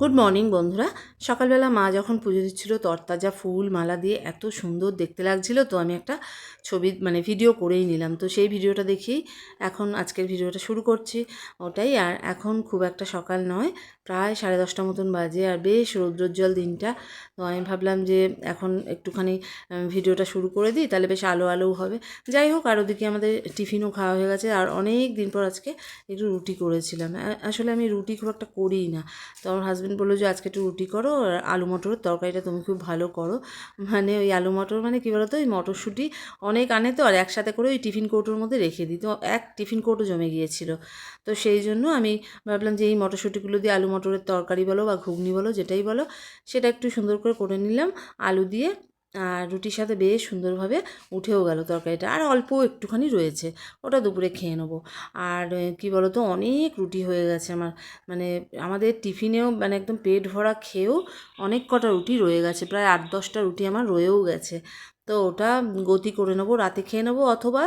Good morning বন্ধুরা। সকালবেলা মা যখন পুজো দিচ্ছিল, তরতাজা ফুল, মালা দিয়ে এত সুন্দর দেখতে লাগছিল, তো আমি একটা ছবি মানে ভিডিও করেই নিলাম। তো সেই ভিডিওটা দেখি। এখন আজকের ভিডিওটা শুরু করছি ওটাই। আর এখন খুব একটা সকাল নয়। প্রায় সাড়ে দশটা মতন বাজে আর বেশ রৌদ্রোজ্জ্বল দিনটা। তো আমি ভাবলাম যে এখন একটুখানি ভিডিওটা শুরু করে দিই, তাহলে বেশ আলো আলোও হবে। যাই হোক, আর ওদিকে আমাদের টিফিনও খাওয়া হয়ে গেছে, আর অনেক দিন পর আজকে একটু রুটি করেছিলাম। আসলে আমি রুটি খুব একটা করিই না। তো আমার হাজব্যান্ড বলল যে, আজকে একটু রুটি করো, আর আলু মটরের তরকারিটা তুমি খুব ভালো করো। মানে ওই আলু মটর মানে কী বলতো, ওই মটরশুঁটি অনেক আনে তো, আর একসাথে করে ওই টিফিন কৌটোর মধ্যে রেখে দিই। তো এক টিফিন কৌটো জমে গিয়েছিল। তো সেই জন্য আমি ভাবলাম যে, এই মটরশুঁটিগুলো দিয়ে আলু মটরের তরকারি বলো বা ঘুগনি বলো, যেটাই বলো, সেটা একটু সুন্দর করে করে নিলাম, আলু দিয়ে, আর রুটির সাথে বেশ সুন্দরভাবে উঠেও গেল তরকারিটা, আর অল্প একটুখানি রয়েছে, ওটা দুপুরে খেয়ে নেব। আর কি বলো তো অনেক রুটি হয়ে গেছে আমার মানে আমাদের টিফিনেও মানে একদম পেট ভরা খেয়েও অনেক কটা রুটি রয়ে গেছে, প্রায় আট দশটা রুটি আমার রয়েও গেছে। তো ওটা গতি করে নেব, রাতে খেয়ে নেব, অথবা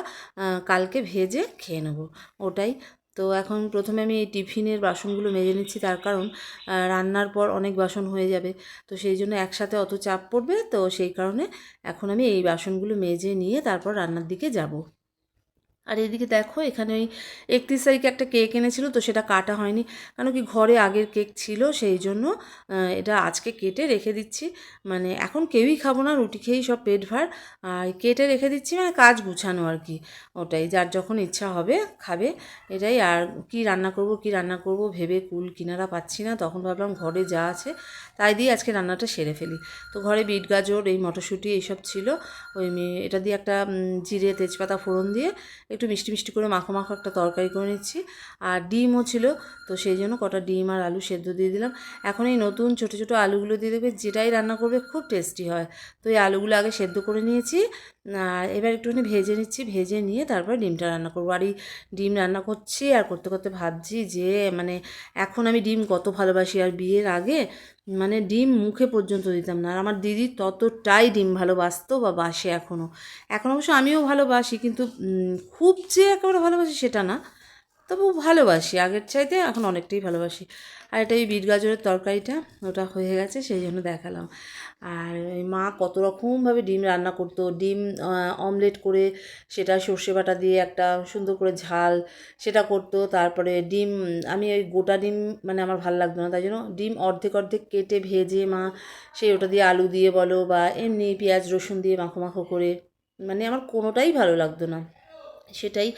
কালকে ভেজে খেয়ে নেব, ওটাই। তো এখন প্রথমে আমি এই টিফিনের বাসনগুলো মেজে নিচ্ছি, তার কারণ রান্নার পর অনেক বাসন হয়ে যাবে। তো সেই জন্য একসাথে অত চাপ পড়বে, তো সেই কারণে এখন আমি এই বাসনগুলো মেজে নিয়ে তারপর রান্নার দিকে যাব। আর এদিকে দেখো, এখানে ওই একত্রিশ তারিখে একটা কেক এনেছিল, তো সেটা কাটা হয়নি। কেন কি ঘরে আগের কেক ছিল, সেই জন্য এটা আজকে কেটে রেখে দিচ্ছি। মানে এখন কেউই খাব না, রুটি খেয়েই সব পেট ভার। আর কেটে রেখে দিচ্ছি মানে কাজ গুছানো আর কি, ওটাই। যার যখন ইচ্ছা হবে খাবে, এটাই। আর কি রান্না করব, কি রান্না করব, ভেবে কুল কিনারা পাচ্ছি না। তখন ভাবলাম ঘরে যা আছে, তাই দিয়ে আজকে রান্নাটা সেরে ফেলি। তো ঘরে বিট গাজর, এই মটরশুঁটি, এইসব ছিল। ওই এটা দিয়ে একটা জিরে তেজপাতা ফোড়ন দিয়ে একটু মিষ্টি মিষ্টি করে মাখো মাখো একটা তরকারি করে নিচ্ছি। আর ডিমও ছিল, তো সেই জন্য কটা ডিম আর আলু সেদ্ধ দিয়ে দিলাম। এখন এই নতুন ছোটো ছোটো আলুগুলো দিয়ে দেবে, যেটাই রান্না করবে খুব টেস্টি হয়। তো এই আলুগুলো আগে সেদ্ধ করে নিয়েছি। আর এবার একটুখানি ভেজে নিচ্ছি, ভেজে নিয়ে তারপর ডিমটা রান্না করব। আর এই ডিম রান্না করছি আর করতে করতে ভাবছি যে মানে এখন আমি ডিম কত ভালোবাসি। আর বিয়ের আগে মানে ডিম মুখে পর্যন্ত দিতাম না। আর আমার দিদি ততটাই ডিম ভালোবাসতো বা বাসে এখনও এখন অবশ্য আমিও ভালোবাসি, কিন্তু খুব যে একেবারে ভালোবাসি সেটা না। তবু ভালোবাসি, আগের চাইতে এখন অনেকটাই ভালোবাসি। আর এটা এই বিট গাজরের তরকারিটা, ওটা হয়ে গেছে, সেই জন্য দেখালাম। আর মা কত রকমভাবে ডিম রান্না করতো। ডিম অমলেট করে সেটা সর্ষে বাটা দিয়ে একটা সুন্দর করে ঝাল সেটা করতো। তারপরে ডিম, আমি ওই গোটা ডিম মানে আমার ভালো লাগতো না, তাই জন্য ডিম অর্ধেক অর্ধেক কেটে ভেজে মা সেই ওটা দিয়ে আলু দিয়ে বলো বা এমনি পেঁয়াজ রসুন দিয়ে মাখো মাখো করে মানে আমার কোনোটাই ভালো লাগতো না। সেটাই।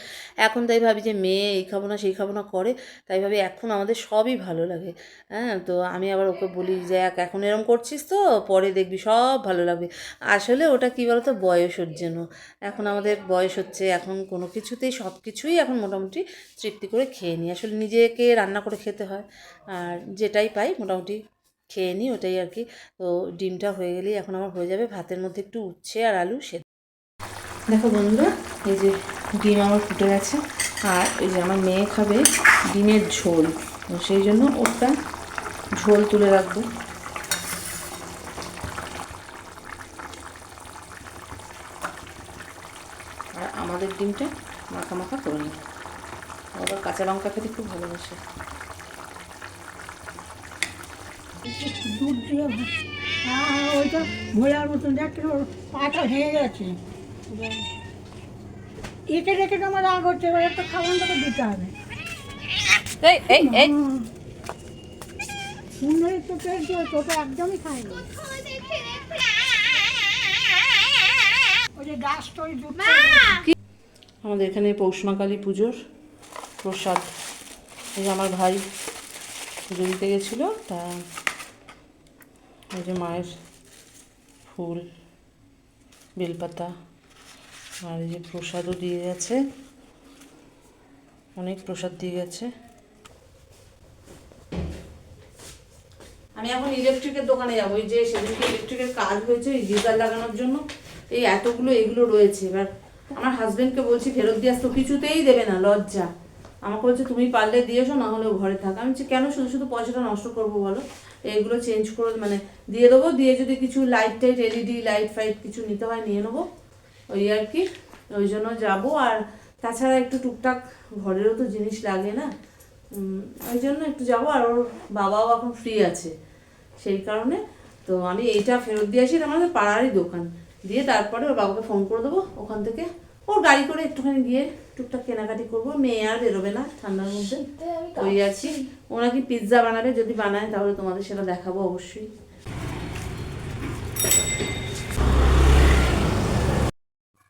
এখন তাই ভাবি যে মেয়ে এই খাব না, সেই খাব না, করে। তাই ভাবি এখন আমাদের সবই ভালো লাগে। হ্যাঁ তো আমি আবার ওকে বলি যে এক এখন এরম করছিস তো, পরে দেখবি, সব ভালো লাগবে। আসলে ওটা কী বলতো, বয়সের জন্য। এখন আমাদের বয়স হচ্ছে, এখন কোনো কিছুতেই, সব কিছুই এখন মোটামুটি তৃপ্তি করে খেয়ে নিই। আসলে নিজেকে রান্না করে খেতে হয়। আর যেটাই পাই, মোটামুটি খেয়ে নিই, ওটাই আর কি। তো ডিমটা হয়ে গেলেই এখন আমার হয়ে যাবে। ভাতের মধ্যে একটু উচ্ছে আর আলু সে দেখো বন্ধুরা, এই যে ডিম আমার ফুটে গেছে। আর এই যে আমার মেয়ে খাবে ডিমের ঝোল। সেই জন্য ওটা ঝোল তুলে রাখব। আর আমাদের ডিমটা মাখা মাখা করে নিই। আবার কাঁচা লঙ্কা খেতে খুব ভালোবাসে। দুধ দিয়ে ওইটা ঘোলার মতন ওর পাটা ভেঙে গেছে। এঁকে রেখে তো আমার রাগ হচ্ছে এবার একটা খাবারটাকে দিতে হবে। এই এই এই। সুন্দরী তো পেট দিয়েছে ওটা একদমই খায়নি। ওই যে গাছ তো ওই আমাদের এখানে পৌষমাকালী পুজোর প্রসাদ। এই যে আমার ভাই পুজো দিতে গেছিল তা এই যে মায়ের ফুল বেলপাতা আর এই যে প্রসাদও দিয়ে গেছে। অনেক প্রসাদ দিয়ে গেছে। আমি এখন ইলেকট্রিকের দোকানে যাব। ওই যে সেদিনকে ইলেকট্রিকের কাজ হয়েছে ওই গিজার লাগানোর জন্য। এই এতগুলো এগুলো রয়েছে। এবার আমার হাজবেন্ডকে বলছি, ফেরত দিয়ে আসতো কিছুতেই দেবে না, লজ্জা। আমাকে বলছে, তুমি পারলে দিয়ে এসো না হলে ঘরে থাক। আমি কেন শুধু শুধু পয়সাটা নষ্ট করব বলো? এইগুলো চেঞ্জ করে মানে দিয়ে দেবো। দিয়ে যদি কিছু light tight LED light fight কিছু নিতে হয়, নিয়ে নেব। ওই আর কি ওই জন্য যাব। আর তাছাড়া একটু টুকটাক ঘরেরও তো জিনিস লাগে না। ওই জন্য একটু যাব। আর ওর বাবাও এখন ফ্রি আছে। সেই কারণে তো আমি এইটা ফেরত দিয়ে আসি। এটা আমাদের পাড়ারই দোকান। দিয়ে তারপরে ওর বাবাকে ফোন করে দেবো। ওখান থেকে ওর গাড়ি করে একটুখানি গিয়ে টুকটাক কেনাকাটি করব। মেয়ে আর বেরোবে না ঠান্ডার মধ্যে। ওই আছি ও নাকি পিৎজা বানাবে। যদি বানায় তাহলে তোমাদের সেটা দেখাবো অবশ্যই।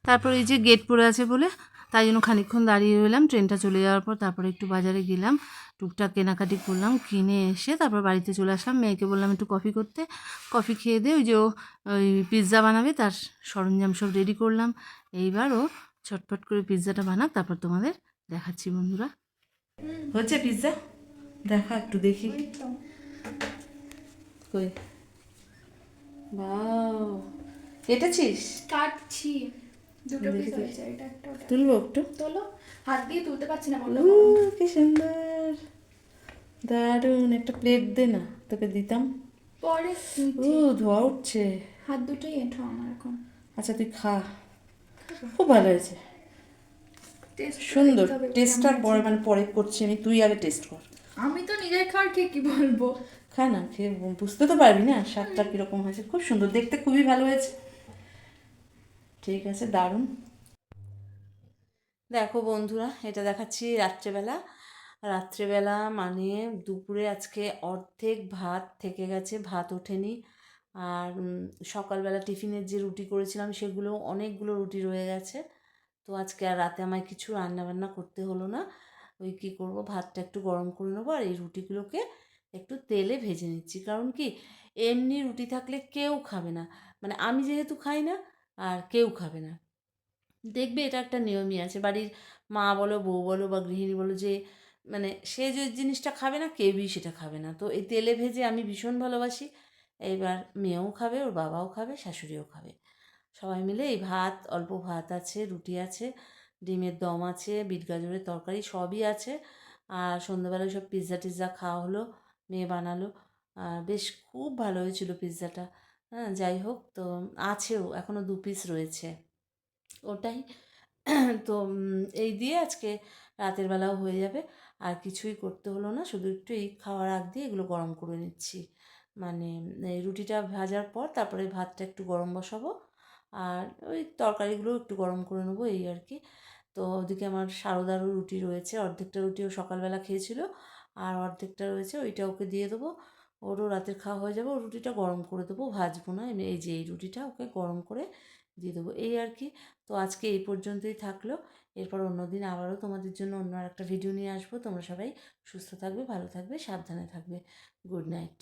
তারপর এই যে গেট পড়ে আছে বলে, তাই জন্য খানিকক্ষণ দাঁড়িয়ে রইলাম। ট্রেনটা চলে যাওয়ার পর তারপরে একটু বাজারে গেলাম। টুকটাক কেনাকাটি করলাম, কিনে এসে তারপর বাড়িতে চলে আসলাম। মেয়েকে বললাম একটু কফি করতে। কফি খেয়ে দিয়ে ওই যে ওই পিৎজা বানাবে, তার সরঞ্জাম সব রেডি করলাম। এইবারও ছটফট করে পিৎজাটা বানাক, তারপর তোমাদের দেখাচ্ছি বন্ধুরা। হচ্ছে পিৎজা দেখা একটু দেখি। কই? বাও। কেটেছিস? কাটছি। দুটো পিস হয়েছে এটা একটা তুলবো একটু? তোলো। হাত দিয়ে তুলতে পারছি না বলল কি সুন্দর। দারুণ একটা প্লেট দে না তোকে দিতাম। পরে ও ধোয়া উঠছে। হাত দুটোই এঁঠো আমার এখন। আচ্ছা তুই খা। খুব ভালো হয়েছে। সুন্দর। টেস্টটা পরে মানে পরে করছি আমি তুই আগে টেস্ট কর। আমি তো নিজের খাওয়ার খেয়ে কি বলব? খা না খেয়ে বুঝতে তো পারবি না স্বাদটা কীরকম হয়েছে। খুব সুন্দর দেখতে খুবই ভালো হয়েছে। ঠিক আছে, দারুণ। দেখো বন্ধুরা, এটা দেখাচ্ছি রাত্রেবেলা। রাত্রেবেলা মানে দুপুরে আজকে অর্ধেক ভাত থেকে গেছে, ভাত ওঠেনি। আর সকালবেলা টিফিনের যে রুটি করেছিলাম, সেগুলো, অনেকগুলো রুটি রয়ে গেছে। তো আজকে আর রাতে আমায় কিছু রান্না বান্না করতে হলো না। ওই কী করব, ভাতটা একটু গরম করে নেব আর এই রুটিগুলোকে একটু তেলে ভেজে নিচ্ছি। কারণ কি, এমনি রুটি থাকলে কেউ খাবে না। মানে আমি যেহেতু খাই না আর কেউ খাবে না। দেখবে এটা একটা নিয়মই আছে। বাড়ির মা বলো, বউ বলো বা গৃহিণী বলো যে মানে সে যে জিনিসটা খাবে না, কেউই সেটা খাবে না। তো এই তেলে ভেজে আমি ভীষণ ভালোবাসি। এইবার মেয়েও খাবে, ওর বাবাও খাবে, শাশুড়িও খাবে। সবাই মিলে এই ভাত, অল্প ভাত আছে, রুটি আছে, ডিমের দম আছে, বিট গাজরের তরকারি সবই আছে। আর সন্ধ্যাবেলায় সব পিৎজা টিৎজা খাওয়া হলো, মেয়ে বানালো। বেশ খুব ভালো হয়েছিল পিৎজাটা। হ্যাঁ যাই হোক, তো আছেও এখনও দু পিস রয়েছে। ওটাই। তো এই দিয়ে আজকে রাতের বেলাও হয়ে যাবে। আর কিছুই করতে হলো না, শুধু একটু এই খাওয়ার আগ দিয়ে এগুলো গরম করে নিচ্ছি। মানে এই রুটিটা ভাজার পর তারপরে ভাতটা একটু গরম বসাবো। আর ওই তরকারিগুলো একটু গরম করে নেব, এই আর কি। তো, ওদিকে আমার সারদারও রুটি রয়েছে, অর্ধেকটা রুটিও সকালবেলা খেয়েছিল, আর অর্ধেকটা রয়েছে, ওইটা ওকে দিয়ে দেবো। ওরও রাতের খাওয়া হয়ে যাবে, ও রুটিটা গরম করে দেবো ভাজবো না। এই যে এই রুটিটা ওকে গরম করে দিয়ে দেবো। এই আর কি। তো আজকে এই পর্যন্তই থাকল। এরপর অন্যদিন আবারও তোমাদের জন্য অন্য একটা ভিডিও নিয়ে আসব। তোমরা সবাই সুস্থ থাকবে, ভালো থাকবে, সাবধানে থাকবে। Good night